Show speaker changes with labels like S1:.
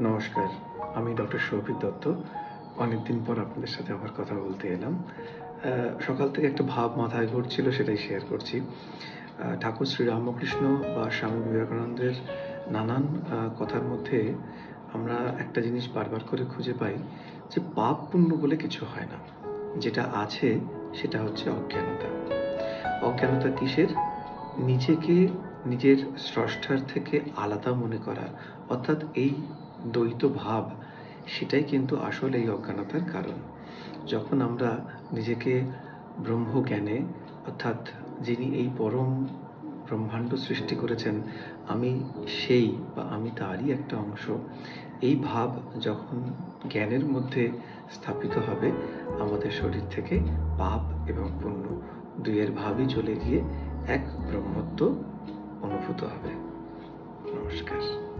S1: নমস্কার, আমি ডক্টর সৌভিক দত্ত। অনেকদিন পর আপনাদের সাথে আবার কথা বলতে এলাম। সকাল থেকে একটা ভাব মাথায় ঘুরছিল, সেটাই শেয়ার করছি। ঠাকুর শ্রী রামকৃষ্ণ বা স্বামী বিবেকানন্দের নানান কথার মধ্যে আমরা একটা জিনিস বারবার করে খুঁজে পাই যে পাপ পুণ্য বলে কিছু হয় না। যেটা আছে, সেটা হচ্ছে অজ্ঞানতা। অজ্ঞানতা কিসের? নিজেকে নিজের স্রষ্টার থেকে আলাদা মনে করা। অর্থাৎ এই দ্বৈত ভাব, সেটাই কিন্তু আসলে এই অজ্ঞানতার কারণ। যখন আমরা নিজেকে ব্রহ্মজ্ঞানে, অর্থাৎ যিনি এই পরম ব্রহ্মাণ্ড সৃষ্টি করেছেন, আমি সেই বা আমি তারই একটা অংশ, এই ভাব যখন জ্ঞানের মধ্যে স্থাপিত হবে, আমাদের শরীর থেকে পাপ এবং পুণ্য দুইয়ের ভাবই চলে গিয়ে এক ব্রহ্মত্ব অনুভূত হবে। নমস্কার।